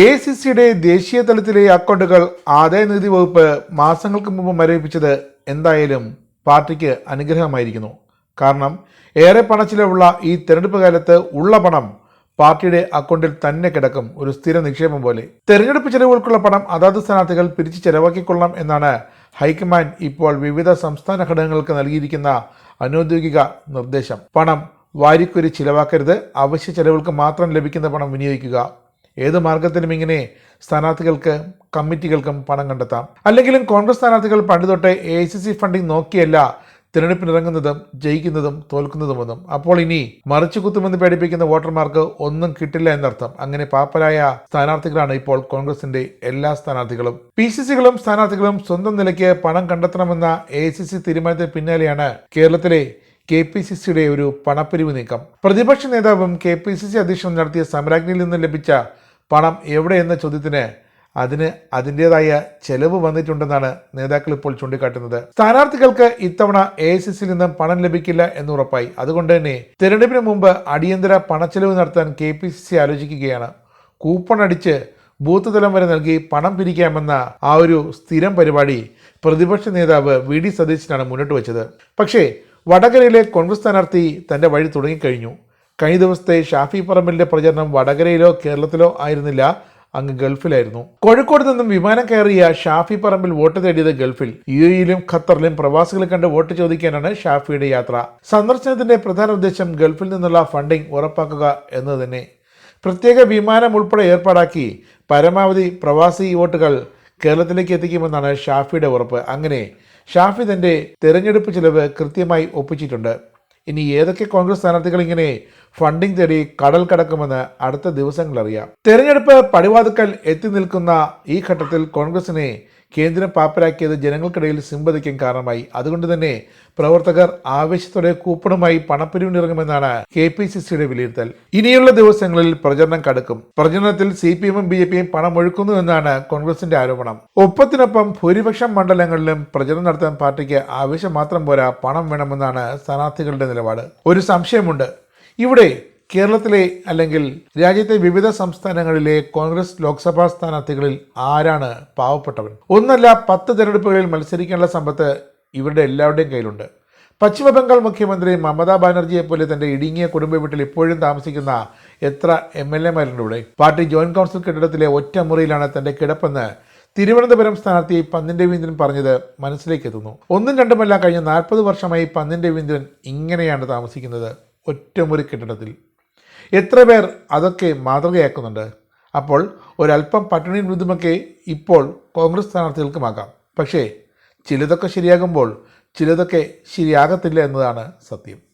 A C സിയുടെ ദേശീയ തലത്തിലെ അക്കൗണ്ടുകൾ ആദായ നികുതി വകുപ്പ് മാസങ്ങൾക്ക് മുമ്പ് മരവിപ്പിച്ചത് എന്തായാലും പാർട്ടിക്ക് അനുഗ്രഹമായിരിക്കുന്നു. കാരണം ഏറെ പണച്ചിലവുള്ള ഈ തെരഞ്ഞെടുപ്പ് കാലത്ത് ഉള്ള പണം പാർട്ടിയുടെ അക്കൗണ്ടിൽ തന്നെ കിടക്കും ഒരു സ്ഥിര നിക്ഷേപം പോലെ. തെരഞ്ഞെടുപ്പ് ചെലവുകൾക്കുള്ള പണം അതാത് സ്ഥാനാർത്ഥികൾ പിരിച്ചു ചെലവാക്കിക്കൊള്ളാം എന്നാണ് ഹൈക്കമാൻഡ് ഇപ്പോൾ വിവിധ സംസ്ഥാന ഘടകങ്ങൾക്ക് നൽകിയിരിക്കുന്ന അനൗദ്യോഗിക നിർദ്ദേശം. പണം വാരിക്കൊരി ചിലവാക്കരുത്. അവശ്യ ചെലവുകൾക്ക് മാത്രം ലഭിക്കുന്ന പണം വിനിയോഗിക്കുക. ഏത് മാർഗത്തിലും ഇങ്ങനെ സ്ഥാനാർത്ഥികൾക്ക് കമ്മിറ്റികൾക്കും പണം കണ്ടെത്താം. അല്ലെങ്കിലും കോൺഗ്രസ് സ്ഥാനാർത്ഥികൾ പണ്ട് തൊട്ടേ എ സി സി ഫണ്ടിംഗ് നോക്കിയല്ല തിരഞ്ഞെടുപ്പിനിറങ്ങുന്നതും ജയിക്കുന്നതും തോൽക്കുന്നതുമെന്നും. അപ്പോൾ ഇനി മറിച്ചു കുത്തുമെന്ന് പേടിപ്പിക്കുന്ന വോട്ടർമാർക്ക് ഒന്നും കിട്ടില്ല എന്നർത്ഥം. അങ്ങനെ പാപ്പരായ സ്ഥാനാർത്ഥികളാണ് ഇപ്പോൾ കോൺഗ്രസിന്റെ എല്ലാ സ്ഥാനാർത്ഥികളും. പി സി സികളും സ്ഥാനാർത്ഥികളും സ്വന്തം നിലയ്ക്ക് പണം കണ്ടെത്തണമെന്ന എ സി സി തീരുമാനത്തിന് പിന്നാലെയാണ് കേരളത്തിലെ കെ പി സി സിയുടെ ഒരു പണപ്പിരിവ് നീക്കം. പ്രതിപക്ഷ നേതാവും കെ പി സി സി അധ്യക്ഷനും നടത്തിയ സമരാജ്ഞിയിൽ നിന്ന് ലഭിച്ച പണം എവിടെ എന്ന ചോദ്യത്തിന് അതിന് അതിന്റെതായ ചെലവ് വന്നിട്ടുണ്ടെന്നാണ് നേതാക്കൾ ഇപ്പോൾ ചൂണ്ടിക്കാട്ടുന്നത്. സ്ഥാനാർത്ഥികൾക്ക് ഇത്തവണ എ ഐ സി സിയിൽ നിന്നും പണം ലഭിക്കില്ല എന്ന് ഉറപ്പായി. അതുകൊണ്ട് തന്നെ തെരഞ്ഞെടുപ്പിന് മുമ്പ് അടിയന്തര പണച്ചെലവ് നടത്താൻ കെ പി സി സി ആലോചിക്കുകയാണ്. കൂപ്പൺ അടിച്ച് ബൂത്ത് തലം വരെ നൽകി പണം പിരിക്കാമെന്ന ആ ഒരു സ്ഥിരം പരിപാടി പ്രതിപക്ഷ നേതാവ് വി ഡി സതീശനാണ് മുന്നോട്ട് വെച്ചത്. പക്ഷേ വടകരയിലെ കോൺഗ്രസ് സ്ഥാനാർത്ഥി തന്റെ വഴി തുടങ്ങിക്കഴിഞ്ഞു. കഴിഞ്ഞ ദിവസത്തെ ഷാഫി പറമ്പലിന്റെ പ്രചരണം വടകരയിലോ കേരളത്തിലോ ആയിരുന്നില്ല. അങ്ങ് ഗൾഫിലായിരുന്നു. കോഴിക്കോട് നിന്നും വിമാനം കയറിയ ഷാഫി പറമ്പിൽ വോട്ട് തേടിയത് ഗൾഫിൽ. യു എയിലും ഖത്തറിലും പ്രവാസികളെ കണ്ട് വോട്ട് ചോദിക്കാനാണ് ഷാഫിയുടെ യാത്ര. സന്ദർശനത്തിന്റെ പ്രധാന ഉദ്ദേശം ഗൾഫിൽ നിന്നുള്ള ഫണ്ടിംഗ് ഉറപ്പാക്കുക എന്നത് തന്നെ. പ്രത്യേക വിമാനം ഉൾപ്പെടെ ഏർപ്പാടാക്കി പരമാവധി പ്രവാസി വോട്ടുകൾ കേരളത്തിലേക്ക് എത്തിക്കുമെന്നാണ് ഷാഫിയുടെ ഉറപ്പ്. അങ്ങനെ ഷാഫി തന്റെ തെരഞ്ഞെടുപ്പ് ചിലവ് കൃത്യമായി ഒപ്പിച്ചിട്ടുണ്ട്. ഇനി ഏതൊക്കെ കോൺഗ്രസ് സ്ഥാനാർത്ഥികൾ ഇങ്ങനെ ഫണ്ടിംഗ് തേടി കടൽ കടക്കുമെന്ന് അടുത്ത ദിവസങ്ങൾ അറിയാം. തെരഞ്ഞെടുപ്പ് പടിവാതുക്കൽ എത്തി നിൽക്കുന്ന ഈ ഘട്ടത്തിൽ കോൺഗ്രസിനെ കേന്ദ്രം പാപ്പരാക്കിയത് ജനങ്ങൾക്കിടയിൽ സിമ്പതിക്കും കാരണമായി. അതുകൊണ്ട് തന്നെ പ്രവർത്തകർ ആവേശത്തോടെ കൂപ്പണുമായി പണപ്പിരിവിനിറങ്ങുമെന്നാണ് കെ പി സി സിയുടെ വിലയിരുത്തൽ. ഇനിയുള്ള ദിവസങ്ങളിൽ പ്രചരണം കടുക്കും. പ്രചരണത്തിൽ സി പി എമ്മും ബി ജെ പിയും പണമൊഴുക്കുന്നു എന്നാണ് കോൺഗ്രസിന്റെ ആരോപണം. ഒപ്പത്തിനൊപ്പം ഭൂരിപക്ഷം മണ്ഡലങ്ങളിലും പ്രചരണം നടത്താൻ പാർട്ടിക്ക് ആവേശം മാത്രം പോരാ പണം വേണമെന്നാണ് സ്ഥാനാർത്ഥികളുടെ നിലപാട്. ഒരു സംശയമുണ്ട്. ഇവിടെ കേരളത്തിലെ അല്ലെങ്കിൽ രാജ്യത്തെ വിവിധ സംസ്ഥാനങ്ങളിലെ കോൺഗ്രസ് ലോക്സഭാ സ്ഥാനാർത്ഥികളിൽ ആരാണ് പാവപ്പെട്ടവൻ? ഒന്നല്ല പത്ത് തെരഞ്ഞെടുപ്പുകളിൽ മത്സരിക്കാനുള്ള സമ്പത്ത് ഇവരുടെ എല്ലാവരുടെയും കയ്യിലുണ്ട്. പശ്ചിമബംഗാൾ മുഖ്യമന്ത്രി മമതാ ബാനർജിയെ പോലെ തന്റെ ഇടുങ്ങിയ കുടുംബ വീട്ടിൽ ഇപ്പോഴും താമസിക്കുന്ന എത്ര എം എൽ എമാരുണ്ട് ഇവിടെ? പാർട്ടി ജോയിന്റ് കൗൺസിൽ കെട്ടിടത്തിലെ ഒറ്റ മുറിയിലാണ് തന്റെ കിടപ്പെന്ന് തിരുവനന്തപുരം സ്ഥാനാർത്ഥി പന്നിൻ രവീന്ദ്രൻ പറഞ്ഞത് മനസ്സിലേക്ക് എത്തുന്നു. ഒന്നും രണ്ടുമല്ല കഴിഞ്ഞ നാൽപ്പത് വർഷമായി പന്നിൻ രവീന്ദ്രൻ ഇങ്ങനെയാണ് താമസിക്കുന്നത്. ഒറ്റമുറി കെട്ടിടത്തിൽ. എത്ര പേർ അതൊക്കെ മാതൃകയാക്കുന്നുണ്ട്? അപ്പോൾ ഒരല്പം പട്ടിണിയും ബുദ്ധിമൊക്കെ ഇപ്പോൾ കോൺഗ്രസ് സ്ഥാനാർത്ഥികൾക്കുമാക്കാം പക്ഷേ ചിലതൊക്കെ ശരിയാകുമ്പോൾ ചിലതൊക്കെ ശരിയാകത്തില്ല എന്നതാണ് സത്യം.